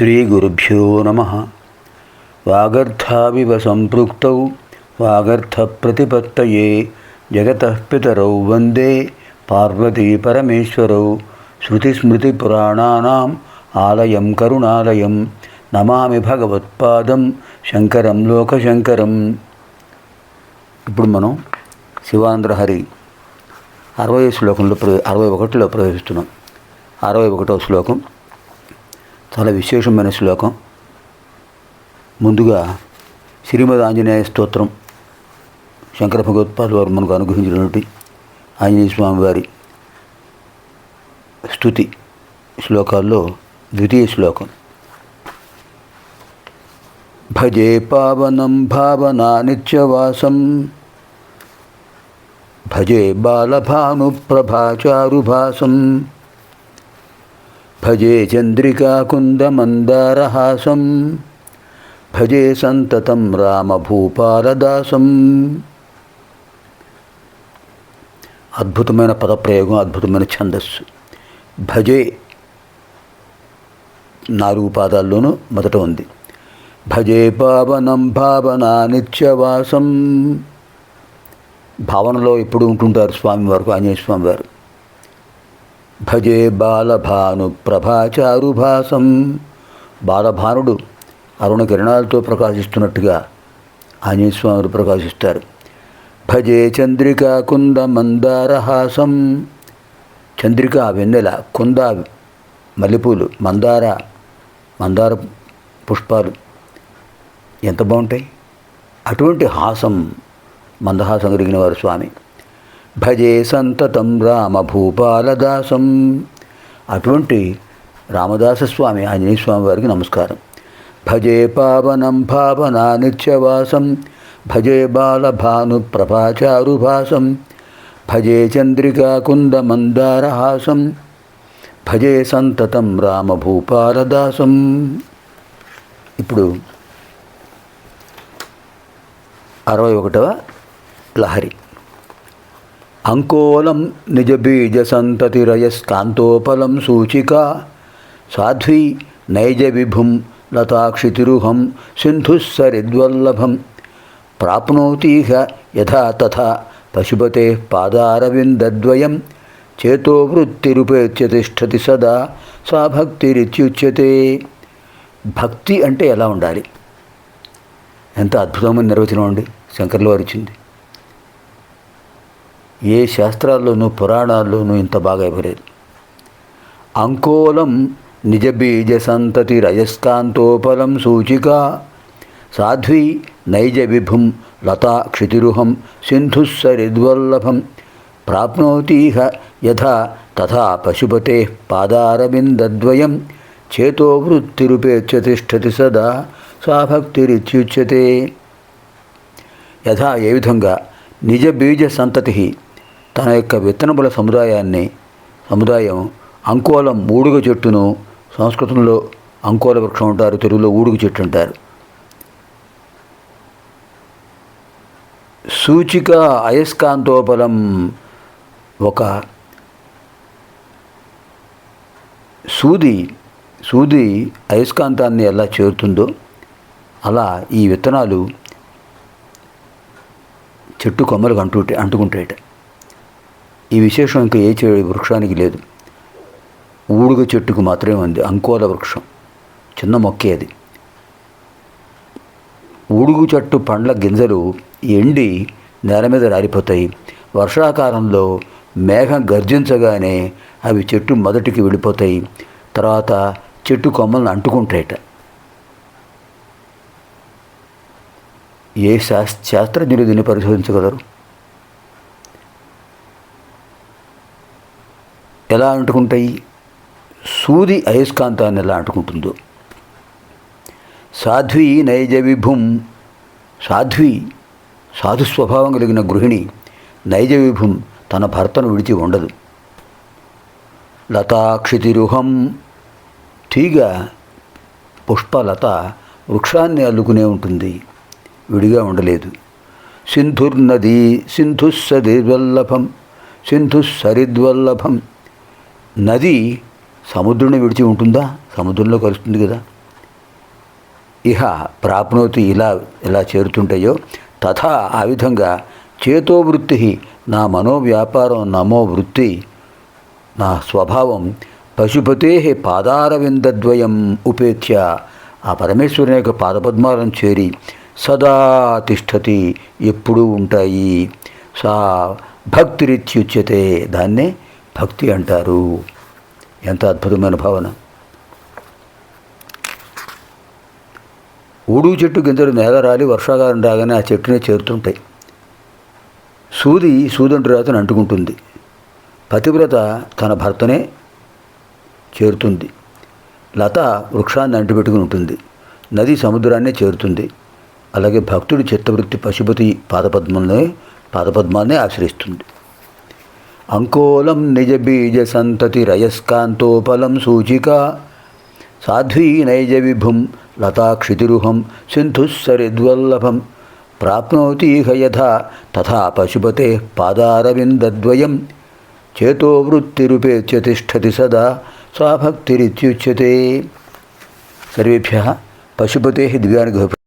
శ్రీగురుభ్యో నమ వాగర్థావివ సంపృక్తౌ వాగర్థప్రతిపత్తయే జగత పితరౌ వందే పార్వతీ పరమేశ్వరౌ శృతిస్మృతిపురాణానాం ఆలయం కరుణాలయం నమామి భగవత్పాదం శంకరం లోకశంకరం ఇప్పుడు మనం శివాంధ్రహరి అరవై శ్లోకంలో ప్ర అరవై ఒకటిలో ప్రవేశిస్తున్నాం. అరవై ఒకటో శ్లోకం. చాలా విశేషమైన శ్లోకం. ముందుగా శ్రీమద్ ఆంజనేయ స్తోత్రం శంకర భగవత్పాద వారు మనకు అనుగ్రహించినటువంటి ఆంజనేయ స్వామి వారి స్థుతి శ్లోకాల్లో ద్వితీయ శ్లోకం. భజే పావనం భావనా నిత్యవాసం భజే బాలభానుప్రభాచారుభాసం భజే చంద్రికాకుందమందారహాసం భజే సంతతం రామభూపాలదాసం. అద్భుతమైన పదప్రయోగం అద్భుతమైన ఛందస్సు. భజే నాలుగు పాదాల్లోనూ మొదట ఉంది. భజే పావనం భావనా నిత్యవాసం. భావనలో ఎప్పుడు ఉంటుంటారు స్వామివారు ఆంజనేయ స్వామివారు. భజే బాలభాను ప్రభాచారుభాసం. బాలభానుడు అరుణ కిరణాలతో ప్రకాశిస్తున్నట్టుగా ఆంజనేయ ప్రకాశిస్తారు. భజే చంద్రిక కుంద మందారహాసం. చంద్రిక వెన్నెల కుంద మల్లెపూలు మందార మందార పుష్పాలు ఎంత బాగుంటాయి? అటువంటి హాసం మందహాసం కలిగిన వారు స్వామి. భజే సంతతం రామభూపాలదాసం. అటువంటి రామదాస స్వామి ఆంజనేయ స్వామి వారికి నమస్కారం. భజే పావనం భావనా నిత్యవాసం. భజే బాలభాను ప్రభాచారుభాసం భజే చంద్రికా కుందమందారహాసం. భజే సంతతం రామభూపాలదాసం. ఇప్పుడు అరవై ఒకటవ లహరి. అంకోలం నిజబీజ సంతతిరయస్కాంతోపలం సూచిక. సాధ్వీ నైజ విభుం లతాక్షితిరుహం సింధుస్సరిద్వల్లభం. ప్రాప్నోతీహ యథా తథా పశుపతే పాదారవిందద్వయం. చేతోవృత్తిరుపేత్య తిష్టతి సదా సా భక్తిరిత్యుచ్యతే. భక్తి అంటే ఎలా ఉండాలి? ఎంత అద్భుతమైన నిర్వచనం అండి శంకర్లు వారు ఇచ్చింది. ఏ శాస్త్రాల్లోనూ పురాణాల్లోనూ ఇంత బాగా ఇవ్వలేదు అంకోలం నిజ బీజ సంతతి రజస్కాంతోపలం సూచిక. సాధ్వీ నైజ విభుం లతా క్షితిరుహం సింధుస్సరిద్వల్లభం ప్రాప్నోతీహ యథా తథా పశుపతే పాదారవిందద్వయం చేతో చేతోవృత్తిరుపేత్య తిష్టతి సదా సా భక్తిరిత్యుచ్యతే యథా ఏ విధంగా? నిజ బీజ సంతతి తన యొక్క విత్తనముల సముదాయాన్ని సముదాయం అంకోలం ఊడుగ చెట్టును సంస్కృతంలో అంకోల వృక్షం అంటారు తెలుగులో ఊడుగు చెట్టు అంటారు. సూచిక అయస్కాంతోపలం ఒక సూది సూది అయస్కాంతాన్ని ఎలా చేరుతుందో అలా ఈ విత్తనాలు చెట్టు కొమ్మలకు అంటుంటే అంటుకుంటాయట. ఈ విశేషం ఇంకా ఏ చె వృక్షానికి లేదు. ఊడుగ చెట్టుకు మాత్రమే ఉంది. అంకోల వృక్షం. చిన్న మొక్కే అది. ఊడుగు చెట్టు పండ్ల గింజలు ఎండి నేల మీద రాలిపోతాయి వర్షాకాలంలో మేఘం గర్జించగానే అవి చెట్టు మొదటికి వెళ్ళిపోతాయి. తర్వాత చెట్టు కొమ్మలను అంటుకుంటాయట. ఏ శాస్ శాస్త్రజ్ఞులు దీన్ని పరిశోధించగలరు? ఎలా అంటుకుంటాయి? సూది అయస్కాంతాన్ని ఎలా అంటుకుంటుందో. సాధ్వి నైజ విభుం. సాధ్వి సాధు స్వభావం కలిగిన గృహిణి నైజ విభుం తన భర్తను విడిచి ఉండదు. లతాక్షితిరుహం. తీగ పుష్పలత వృక్షాన్ని అల్లుకునే ఉంటుంది. విడిగా ఉండలేదు. సింధుర్నది సింధుస్సరిద్వల్లభం సింధుస్సరిద్వల్లభం. నది సముద్రుని విడిచి ఉంటుందా? సముద్రంలో కలుస్తుంది కదా. ఇహ ప్రాప్నోతి ఇలా ఇలా చేరుతుంటాయో తథా ఆ విధంగా చేతో వృత్తి నా మనోవ్యాపారం నమో వృత్తి నా స్వభావం పశుపతే పాదారవిందద్వయం ఉపేత్య ఆ పరమేశ్వరుని యొక్క పాదపద్మాలను చేరి సదా తిష్టతి ఎప్పుడూ ఉంటాయి. సా భక్తిరిత్యుచ్యతే. దాన్నే భక్తి అంటారు. ఎంత అద్భుతమైన భావన. ఊడు చెట్టు గింజలు నేల రాలి వర్షాకాలం రాగానే ఆ చెట్టునే చేరుతుంటాయి. సూది సూదంటి రాతను అంటుకుంటుంది. పతివ్రత తన భర్తనే చేరుతుంది. లత వృక్షాన్ని అంటిపెట్టుకుని ఉంటుంది. నది సముద్రాన్నే చేరుతుంది. అలాగే భక్తుడి చిత్తవృత్తి పశుపతి పాదపద్మంలో పాదపద్మాన్నే ఆశ్రయిస్తుంది. అంకోలం నిజ బీజ సంతతి రయస్కాంతోపలం సూచిక సాధ్వీ నైజ విభుం లతాక్షితిరుహం సింధుస్సరిద్వల్లభం ప్రాప్నోతీహ యథా తథా పశుపతే పాదారవిందద్వయం చేతో వృత్తిరుపేత్య తిష్టతి సదా స్వాభక్తిరిత్యుచ్యతే సర్వేభ్య పశుపతే దివ్యానుగ్రహ